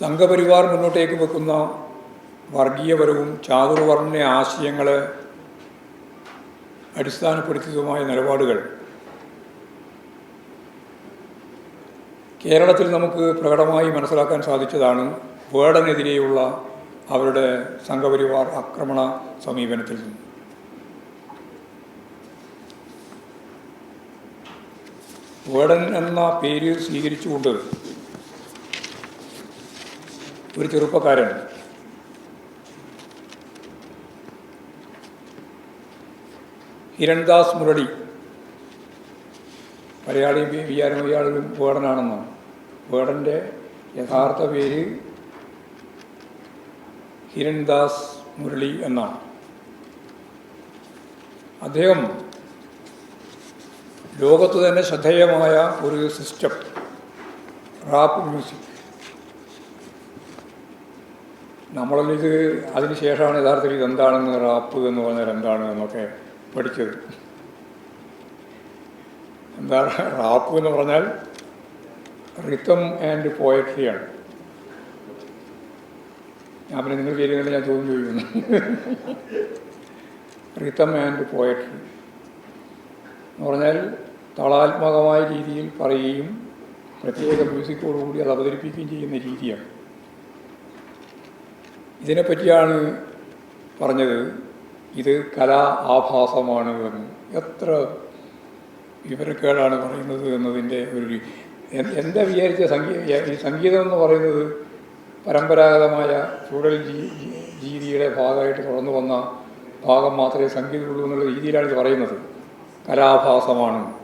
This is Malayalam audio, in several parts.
സംഘപരിവാർ മുന്നോട്ടേക്ക് വെക്കുന്ന വർഗീയപരവും ചാതുർവർണ ആശയങ്ങളെ അടിസ്ഥാനപ്പെടുത്തിയതുമായ നിലപാടുകൾ. കേരളത്തിൽ നമുക്ക് പ്രകടമായി മനസ്സിലാക്കാൻ സാധിച്ചതാണ് വേടനെതിരെയുള്ള അവരുടെ സംഘപരിവാർ ആക്രമണ സമീപനത്തിൽ നിന്ന്. വേടൻ എന്ന പേര് സ്വീകരിച്ചുകൊണ്ട് ഒരു ചെറുപ്പക്കാരൻ. ഹിരൺദാസ് മുരളി. മലയാളി വിചാരം ഇയാളും വേടനാണെന്നാണ്. വേടന്റെ യഥാർത്ഥ പേര് ഹിരൺദാസ് മുരളി എന്നാണ്. അദ്ദേഹം ലോകത്ത് തന്നെ ശ്രദ്ധേയമായ ഒരു സിസ്റ്റം റാപ്പ് മ്യൂസിക്. നമ്മളിത് അതിന് ശേഷമാണ് യഥാർത്ഥത്തിൽ ഇതെന്താണെന്ന് റാപ്പ് എന്ന് പറഞ്ഞാൽ എന്താണ് എന്നൊക്കെ പഠിച്ചത്. എന്താ റാപ്പ് എന്ന് പറഞ്ഞാൽ റിത്തം ആൻഡ് പോയട്രിയാണ് ഞാൻ പിന്നെ നിങ്ങൾ ചെയ്യുന്നില്ല ഞാൻ ചോദ്യം ചോദിക്കുന്നു. റിത്തം ആൻഡ് പോയട്രി എന്ന് പറഞ്ഞാൽ താളാത്മകമായ രീതിയിൽ പറയുകയും പ്രത്യേക മ്യൂസിക്കോടുകൂടി അത് അവതരിപ്പിക്കുകയും ചെയ്യുന്ന രീതിയാണ്. ഇതിനെപ്പറ്റിയാണ് പറഞ്ഞത് ഇത് കലാ ആഭാസമാണ് എന്ന്. എത്ര വിവരക്കേടാണ് പറയുന്നത് എന്നതിന്റെ ഒരു എന്താ വിചാരിച്ച സംഗീത ഈ സംഗീതം എന്ന് പറയുന്നത് പരമ്പരാഗതമായ ചൂടൽ രീതിയുടെ ഭാഗമായിട്ട് തുറന്നു വന്ന ഭാഗം മാത്രമേ സംഗീതമുള്ളൂ എന്നുള്ള രീതിയിലാണ് ഇത് പറയുന്നത്. കലാഭാസമാണ്.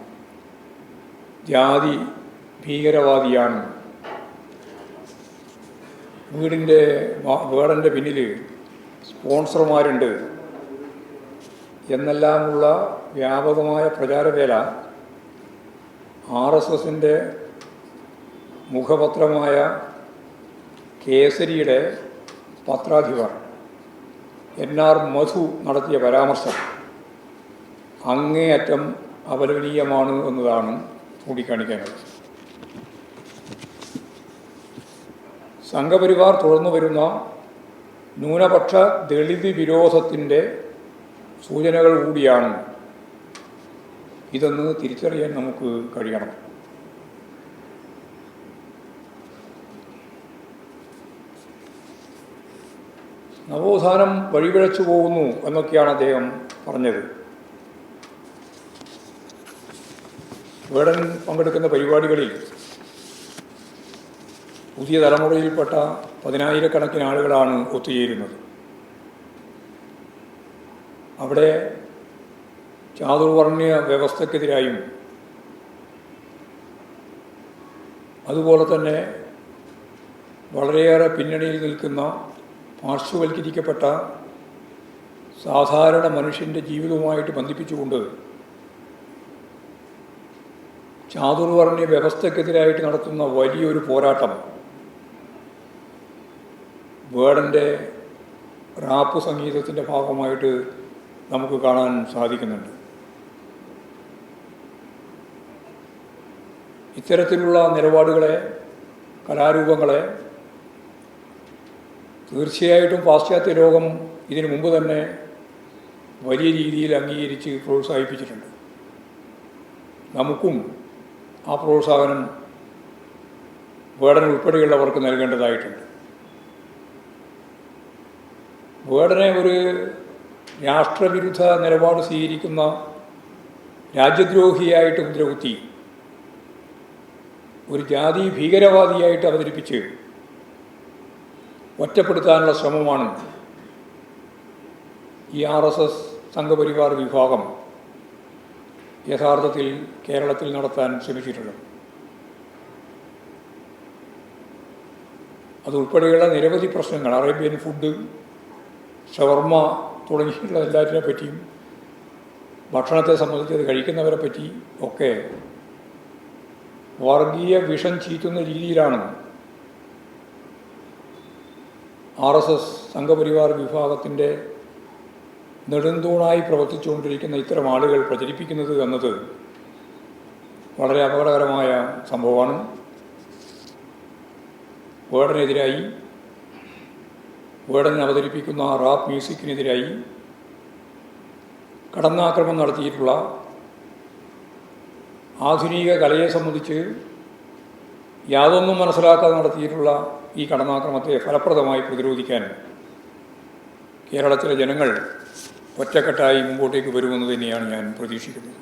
ജാതി ഭീകരവാദിയാണ്. വീടിന്റെ വേടന്റെ പിന്നിൽ സ്പോൺസർമാരുണ്ട്. എന്നെല്ലാമുള്ള വ്യാപകമായ പ്രചാരവേല ആർ എസ് എസിന്റെ മുഖപത്രമായ കേസരിയുടെ പത്രാധിപർ എൻ ആർ മധു നടത്തിയ പരാമർശം അങ്ങേയറ്റം അപലപനീയമാണ് എന്നതാണ് ചൂണ്ടിക്കാണിക്കാനുള്ളത് സംഘപരിവാർ തുടർന്നു വരുന്ന ന്യൂനപക്ഷ ദളിത് വിരോധത്തിന്റെ സൂചനകൾ കൂടിയാണ് ഇതെന്ന് തിരിച്ചറിയാൻ നമുക്ക് കഴിയണം. നവോത്ഥാനം വഴിപിഴച്ചു പോകുന്നു എന്നൊക്കെയാണ് അദ്ദേഹം പറഞ്ഞത്. വേടൻ പങ്കെടുക്കുന്ന പരിപാടികളിൽ പുതിയ തലമുറയിൽപ്പെട്ട പതിനായിരക്കണക്കിന് ആളുകളാണ് ഒത്തുചേരുന്നത്. അവിടെ ചാതുർവർണീയ വ്യവസ്ഥക്കെതിരായും അതുപോലെ തന്നെ വളരെയേറെ പിന്നണിയിൽ നിൽക്കുന്ന പാർശ്വവൽക്കരിക്കപ്പെട്ട സാധാരണ മനുഷ്യന്റെ ജീവിതവുമായിട്ട് ബന്ധിപ്പിച്ചുകൊണ്ട് ചാതുർവർണീയ വ്യവസ്ഥക്കെതിരായിട്ട് നടത്തുന്ന വലിയൊരു പോരാട്ടം വേടന്റെ റാപ്പ് സംഗീതത്തിന്റെ ഭാഗമായിട്ട് നമുക്ക് കാണാൻ സാധിക്കുന്നുണ്ട്. ഇത്തരത്തിലുള്ള നിലപാടുകളെ കലാരൂപങ്ങളെ തീർച്ചയായിട്ടും പാശ്ചാത്യ ലോകം ഇതിനു മുമ്പ് തന്നെ വലിയ രീതിയിൽ അംഗീകരിച്ച് പ്രോത്സാഹിപ്പിച്ചിട്ടുണ്ട്. നമുക്കും ആ പ്രോത്സാഹനം വേടൻ ഉൾപ്പെടെയുള്ളവർക്ക് നൽകേണ്ടതായിട്ടുണ്ട്. വേടനെ ഒരു രാഷ്ട്രവിരുദ്ധ നിലപാട് സ്വീകരിക്കുന്ന രാജ്യദ്രോഹിയായിട്ട് മുദ്രകുത്തി ഒരു ജാതി ഭീകരവാദിയായിട്ട് അവതരിപ്പിച്ച് ഒറ്റപ്പെടുത്താനുള്ള ശ്രമമാണ് ഈ ആർ എസ് എസ് സംഘപരിവാർ വിഭാഗം യഥാർത്ഥത്തിൽ കേരളത്തിൽ നടത്താൻ ശ്രമിച്ചിട്ടുള്ളത്. അതുൾപ്പെടെയുള്ള നിരവധി പ്രശ്നങ്ങൾ അറേബ്യൻ ഫുഡ് ഷവർമ്മ തുടങ്ങിയുള്ള എല്ലാറ്റിനെ പറ്റിയും ഭക്ഷണത്തെ സംബന്ധിച്ച് അത് കഴിക്കുന്നവരെ പറ്റി ഒക്കെ വർഗീയ വിഷം ചീറ്റുന്ന രീതിയിലാണ് ആർ എസ് എസ് സംഘപരിവാർ വിഭാഗത്തിന്റെ നെടുന്തൂണായി പ്രവർത്തിച്ചുകൊണ്ടിരിക്കുന്ന ഇത്തരം ആളുകൾ പ്രചരിപ്പിക്കുന്നത് എന്നത് വളരെ അപകടകരമായ സംഭവമാണ്. വേടനെതിരായി വേടൻ അവതരിപ്പിക്കുന്ന റാപ്പ് മ്യൂസിക്കിനെതിരായി കടന്നാക്രമം നടത്തിയിട്ടുള്ള ആധുനിക കലയെ സംബന്ധിച്ച് യാതൊന്നും മനസ്സിലാക്കാതെ നടത്തിയിട്ടുള്ള ഈ കടന്നാക്രമത്തെ ഫലപ്രദമായി പ്രതിരോധിക്കാൻ കേരളത്തിലെ ജനങ്ങൾ ഒറ്റക്കെട്ടായി മുമ്പോട്ടേക്ക് വരുമെന്ന് തന്നെയാണ് ഞാൻ പ്രതീക്ഷിക്കുന്നത്.